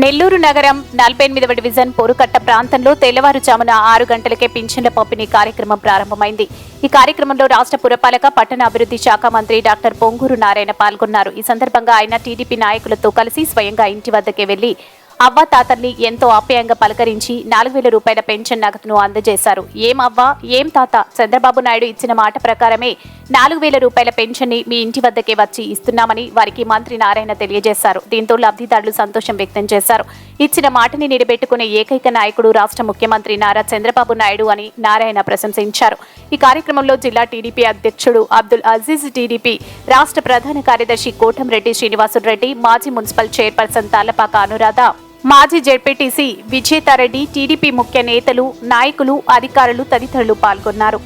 నెల్లూరు నగరం నలభై ఎనిమిదవ డివిజన్ పోరుకట్ట ప్రాంతంలో తెల్లవారుజామున ఆరు గంటలకే పింఛన్ల పంపిణీ కార్యక్రమం ప్రారంభమైంది. ఈ కార్యక్రమంలో రాష్ట్ర పురపాలక పట్టణాభివృద్ధి శాఖ మంత్రి డాక్టర్ పొంగూరు నారాయణ పాల్గొన్నారు. ఈ సందర్భంగా ఆయన టీడీపీ నాయకులతో కలిసి స్వయంగా ఇంటి వద్దకే వెళ్ళి అవ్వ తాతల్ని ఎంతో ఆప్యాయంగా పలకరించి నాలుగు వేల రూపాయల పెన్షన్ నగదును అందజేశారు. ఏం అవ్వ ఏం తాత? చంద్రబాబు నాయుడు ఇచ్చిన మాట ప్రకారమే నాలుగు వేల రూపాయల పెన్షన్ని మీ ఇంటి వద్దకే వచ్చి ఇస్తున్నామని వారికి మంత్రి నారాయణ తెలియజేశారు. దీంతో లబ్ధిదారులు సంతోషం వ్యక్తం చేశారు. ఇచ్చిన మాటని నిలబెట్టుకునే ఏకైక నాయకుడు రాష్ట్ర ముఖ్యమంత్రి నారా చంద్రబాబు నాయుడు అని నారాయణ ప్రశంసించారు. ఈ కార్యక్రమంలో జిల్లా టీడీపీ అధ్యక్షుడు అబ్దుల్ అజీజ్ టీడీపీ రాష్ట్ర ప్రధాన కార్యదర్శి కోటంరెడ్డి శ్రీనివాసురెడ్డి మాజీ మున్సిపల్ చైర్పర్సన్ తాళ్ళపాక అనురాధ మాజీ జెడ్పీటీసీ విజేతారెడ్డి టీడీపీ ముఖ్య నేతలు నాయకులు అధికారులు తదితరులు పాల్గొన్నారు.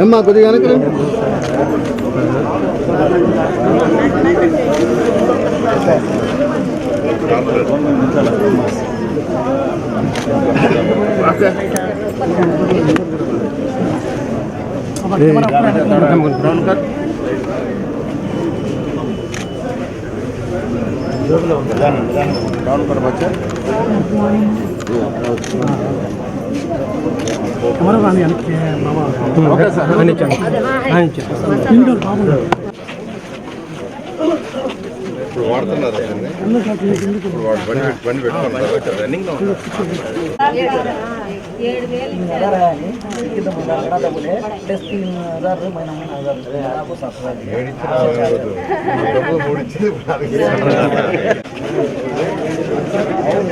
ఏమ్మా కొద్దిగా వెనక్కి రండి. ఇప్పుడు వాడుతున్నారు దాన్ని? ఇప్పుడు వాడు బండి బండి పెట్టుకుంటారు రన్నింగ్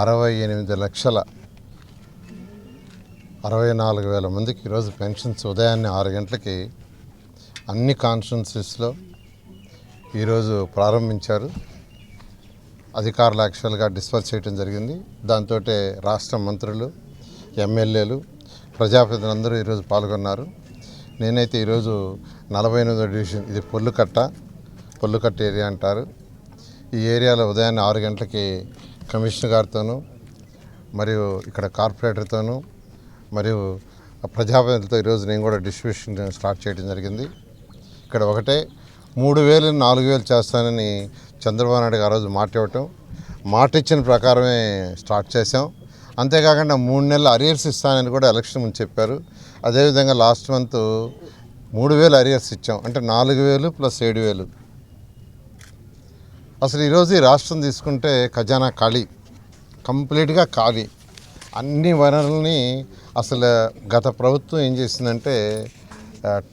అరవై ఎనిమిది లక్షల అరవై నాలుగు వేల మందికి ఈరోజు పెన్షన్స్ ఉదయాన్నే ఆరు గంటలకి అన్ని కాన్స్టిట్యున్సీస్లో ఈరోజు ప్రారంభించారు. అధికారులు యాక్చువల్గా డిస్పర్స్ చేయడం జరిగింది. దాంతో రాష్ట్ర మంత్రులు ఎమ్మెల్యేలు ప్రజాప్రతినిధులందరూ ఈరోజు పాల్గొన్నారు. నేనైతే ఈరోజు నలభై ఎనిమిదో డివిజన్ ఇది పొల్లుకట్ట పొల్లుకట్ట ఏరియా అంటారు. ఈ ఏరియాలో ఉదయాన్నే ఆరు గంటలకి కమిషనర్ గారితోనూ మరియు ఇక్కడ కార్పొరేటర్తోనూ మరియు ప్రజాప్రతినిధులతో ఈరోజు నేను కూడా డిస్ట్రిబ్యూషన్ స్టార్ట్ చేయడం జరిగింది. ఇక్కడ ఒకటే మూడు వేలు నాలుగు వేలు చేస్తానని చంద్రబాబు నాయుడు గారు ఆ రోజు మాట ఇవ్వటం. మాట ఇచ్చిన ప్రకారమే స్టార్ట్ చేసాం అంతేకాకుండా మూడు నెలలు అరియర్స్ ఇస్తానని కూడా ఎలక్షన్ ముందు చెప్పారు. అదేవిధంగా లాస్ట్ మంత్ మూడు వేలు అరియర్స్ ఇచ్చాం. అంటే నాలుగు వేలు ప్లస్ ఏడు వేలు. అసలు ఈరోజు ఈ రాష్ట్రం తీసుకుంటే ఖజానా ఖాళీ కంప్లీట్గా ఖాళీ. అన్ని వనరుల్ని అసలు గత ప్రభుత్వం ఏం చేసిందంటే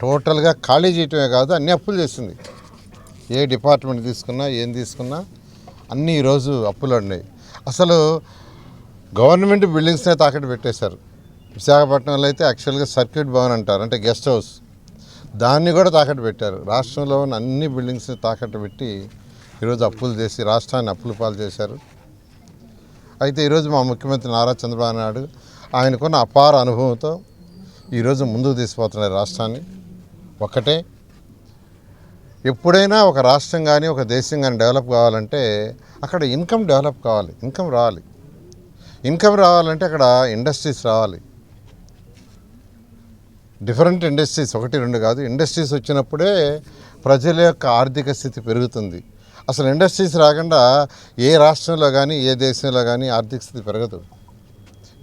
టోటల్గా ఖాళీ చేయటమే కాదు అన్ని అప్పులు చేసింది. ఏ డిపార్ట్మెంట్ తీసుకున్నా ఏం తీసుకున్నా అన్నీ ఈరోజు అప్పులు ఉన్నాయి అసలు గవర్నమెంట్ బిల్డింగ్స్నే తాకట్టు పెట్టేశారు. విశాఖపట్నంలో అయితే యాక్చువల్గా సర్క్యూట్ భవన్ అంటారు అంటే గెస్ట్ హౌస్. దాన్ని కూడా తాకట్టు పెట్టారు. రాష్ట్రంలో ఉన్న అన్ని బిల్డింగ్స్ని తాకట్టు పెట్టి ఈరోజు అప్పులు చేసి రాష్ట్రాన్ని అప్పులు పాలు చేశారు. అయితే ఈరోజు మా ముఖ్యమంత్రి నారా చంద్రబాబు నాయుడు ఆయనకున్న అపార అనుభవంతో ఈరోజు ముందుకు తీసుకుపోతున్నారు రాష్ట్రాన్ని. ఒక్కటే ఎప్పుడైనా ఒక రాష్ట్రం కానీ ఒక దేశం కానీ డెవలప్ కావాలంటే అక్కడ ఇన్కమ్ డెవలప్ కావాలి ఇన్కమ్ రావాలి. ఇన్కమ్ రావాలంటే అక్కడ ఇండస్ట్రీస్ రావాలి. డిఫరెంట్ ఇండస్ట్రీస్ ఒకటి రెండు కాదు ఇండస్ట్రీస్ వచ్చినప్పుడే ప్రజల యొక్క ఆర్థిక స్థితి పెరుగుతుంది. అసలు ఇండస్ట్రీస్ రాకుండా ఏ రాష్ట్రంలో కానీ ఏ దేశంలో కానీ ఆర్థిక స్థితి పెరగదు.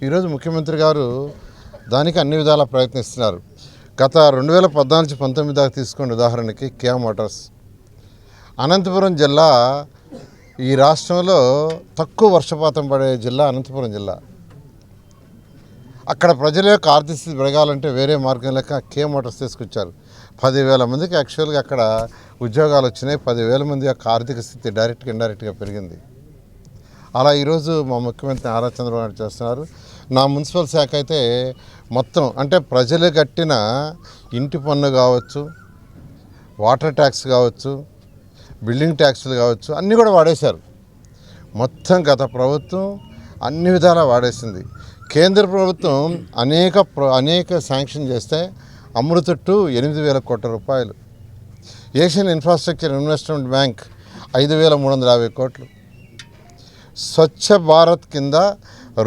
ఈరోజు ముఖ్యమంత్రి గారు దానికి అన్ని విధాలా ప్రయత్నిస్తున్నారు. గత రెండు వేల పద్నాలుగు పంతొమ్మిది దాకా తీసుకోండి ఉదాహరణకి కియా మోటార్స్. అనంతపురం జిల్లా ఈ రాష్ట్రంలో తక్కువ వర్షపాతం పడే జిల్లా అనంతపురం జిల్లా. అక్కడ ప్రజల యొక్క ఆర్థిక స్థితి పెరగాలంటే వేరే మార్గం లెక్క కే మోటార్స్ తీసుకొచ్చారు. పదివేల మందికి యాక్చువల్గా అక్కడ ఉద్యోగాలు వచ్చినాయి. పదివేల మంది యొక్క ఆర్థిక స్థితి డైరెక్ట్గా ఇండైరెక్ట్గా పెరిగింది. అలా ఈరోజు మా ముఖ్యమంత్రి నారా చంద్రబాబు నాయుడు చేస్తున్నారు. నా మున్సిపల్ శాఖ అయితే మొత్తం అంటే ప్రజలు కట్టిన ఇంటి పన్ను కావచ్చు వాటర్ ట్యాక్స్ కావచ్చు బిల్డింగ్ ట్యాక్స్లు కావచ్చు అన్నీ కూడా వాడేశారు. మొత్తం గత ప్రభుత్వం అన్ని విధాలా వాడేసింది. కేంద్ర ప్రభుత్వం అనేక ప్ర అనేక శాంక్షన్ చేస్తే అమృతట్టు ఎనిమిది వేల కోట్ల రూపాయలు. ఏషియన్ ఇన్ఫ్రాస్ట్రక్చర్ ఇన్వెస్ట్మెంట్ బ్యాంక్ ఐదు వేల మూడు వందల యాభై కోట్లు. స్వచ్ఛ భారత్ కింద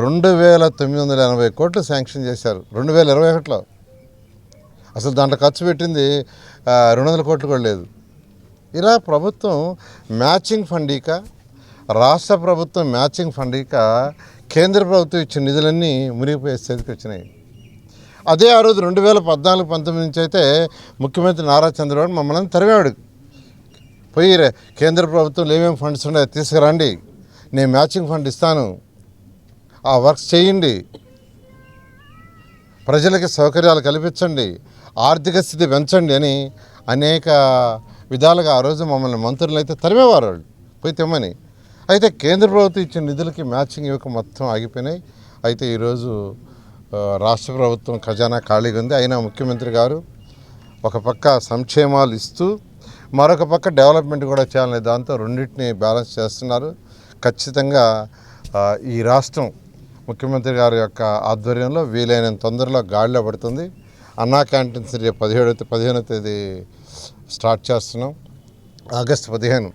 రెండు వేల తొమ్మిది వందల ఎనభై కోట్లు శాంక్షన్ చేశారు. రెండు వేల ఇరవై ఒకటిలో. అసలు దాంట్లో ఖర్చు పెట్టింది రెండు వందల కోట్లు కూడా లేదు. ఇలా ప్రభుత్వం మ్యాచింగ్ ఫండీక రాష్ట్ర ప్రభుత్వం మ్యాచింగ్ ఫండీక కేంద్ర ప్రభుత్వం ఇచ్చిన నిధులన్నీ మునిగిపోయే స్థితికి వచ్చినాయి. అదే ఆ రోజు రెండు వేల పద్నాలుగు పంతొమ్మిది నుంచి అయితే ముఖ్యమంత్రి నారా చంద్రబాబు మమ్మల్ని తరివాడు పోయి కేంద్ర ప్రభుత్వంలో ఏమేమి ఫండ్స్ ఉన్నాయో తీసుకురండి. నేను మ్యాచింగ్ ఫండ్ ఇస్తాను. ఆ వర్క్స్ చేయండి. ప్రజలకి సౌకర్యాలు కల్పించండి. ఆర్థిక స్థితి పెంచండి అని అనేక విధాలుగా ఆ రోజు మమ్మల్ని మంత్రులు అయితే తరిమేవారు. వాళ్ళు పోయి తెమ్మని. అయితే కేంద్ర ప్రభుత్వం ఇచ్చిన నిధులకి మ్యాచింగ్ ఇవ్వక మొత్తం ఆగిపోయినాయి. అయితే ఈరోజు రాష్ట్ర ప్రభుత్వం ఖజానా ఖాళీగా ఉంది. అయినా ముఖ్యమంత్రి గారు ఒక పక్క సంక్షేమాలు ఇస్తూ మరొక పక్క డెవలప్మెంట్ కూడా చేయాలనే దాంతో రెండింటిని బ్యాలెన్స్ చేస్తున్నారు. ఖచ్చితంగా ఈ రాష్ట్రం ముఖ్యమంత్రి గారి యొక్క ఆధ్వర్యంలో వీలైనంత తొందరలో గాడిలో పడుతుంది. అన్నా క్యాంటీన్స్ రేపు పదిహేడవ పదిహేనో తేదీ స్టార్ట్ చేస్తున్నాం. ఆగస్టు పదిహేను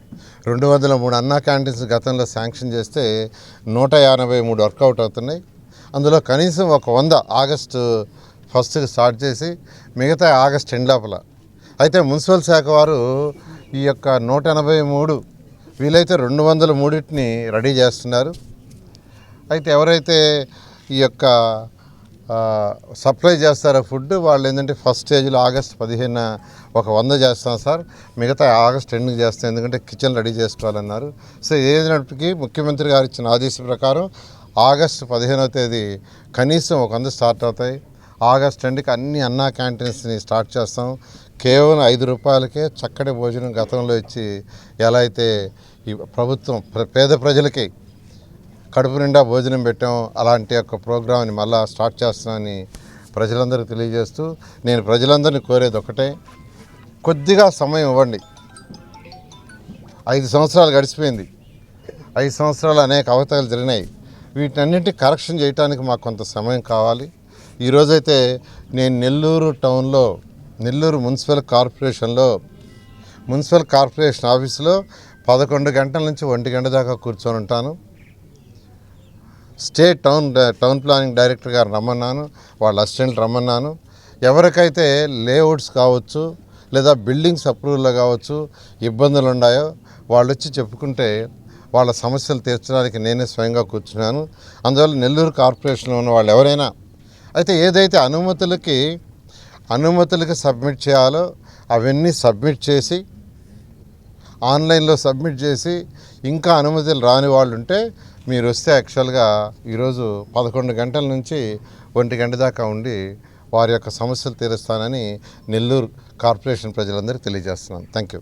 రెండు వందల మూడు అన్నా క్యాంటీన్స్ గతంలో శాంక్షన్ చేస్తే నూట ఎనభై మూడు వర్కౌట్ అవుతున్నాయి. అందులో కనీసం ఒక వంద ఆగస్టు ఫస్ట్కి స్టార్ట్ చేసి మిగతా ఆగస్ట్ ఎండ్ లోపల. అయితే మున్సిపల్ శాఖ వారు ఈ యొక్క నూట ఎనభై మూడు వీలైతే రెండు వందల మూడింటిని రెడీ చేస్తున్నారు. అయితే ఎవరైతే ఈ యొక్క సప్లై చేస్తారో ఫుడ్ వాళ్ళు ఏంటంటే ఫస్ట్ స్టేజ్లో ఆగస్ట్ పదిహేను ఒక వంద చేస్తాం సార్. మిగతా ఆగస్ట్ ఎండ్కి చేస్తాం ఎందుకంటే కిచెన్ రెడీ చేసుకోవాలన్నారు. సో ఏదైనప్పటికీ ముఖ్యమంత్రి గారు ఇచ్చిన ఆదేశం ప్రకారం ఆగస్టు పదిహేనవ తేదీ కనీసం ఒక వంద స్టార్ట్ అవుతాయి. ఆగస్ట్ రెండుకి అన్ని అన్నా క్యాంటీన్స్ని స్టార్ట్ చేస్తాం. కేవలం ఐదు రూపాయలకే చక్కటి భోజనం గతంలో ఇచ్చి ఎలా అయితే ఈ ప్రభుత్వం పేద ప్రజలకి కడుపు నిండా భోజనం పెట్టాం అలాంటి యొక్క ప్రోగ్రామ్ని మళ్ళా స్టార్ట్ చేస్తున్నామని ప్రజలందరికీ తెలియజేస్తూ నేను ప్రజలందరినీ కోరేది ఒకటే కొద్దిగా సమయం ఇవ్వండి. ఐదు సంవత్సరాలు గడిచిపోయింది. ఐదు సంవత్సరాలు అనేక అవతలు జరిగినాయి. వీటన్నింటి కరెక్షన్ చేయడానికి మాకు కొంత సమయం కావాలి. ఈరోజైతే నేను నెల్లూరు టౌన్లో నెల్లూరు మున్సిపల్ కార్పొరేషన్లో మున్సిపల్ కార్పొరేషన్ ఆఫీసులో పదకొండు గంటల నుంచి ఒంటి గంట దాకా కూర్చొని ఉంటాను. State town town planning director గారు రమ్మన్నాను వాళ్ళ అసిస్టెంట్ రమ్మన్నాను. ఎవరికైతే లేఅవుట్స్ కావచ్చు లేదా బిల్డింగ్స్ అప్రూవల్ కావచ్చు ఇబ్బందులు ఉన్నాయో వాళ్ళు వచ్చి చెప్పుకుంటే వాళ్ళ సమస్యలు తీర్చడానికి నేనే స్వయంగా కూర్చున్నాను. అందువల్ల నెల్లూరు కార్పొరేషన్లో ఉన్న వాళ్ళు ఎవరైనా అయితే ఏదైతే అనుమతులకి అనుమతులకి సబ్మిట్ చేయాలో అవన్నీ సబ్మిట్ చేసి ఆన్లైన్లో సబ్మిట్ చేసి ఇంకా అనుమతులు రాని వాళ్ళు ఉంటే మీరు వస్తే యాక్చువల్గా ఈరోజు పదకొండు గంటల నుంచి ఒంటి గంట దాకా ఉండి వారి యొక్క సమస్యలు తీరుస్తానని నెల్లూరు కార్పొరేషన్ ప్రజలందరికీ తెలియజేస్తున్నాను. Thank you.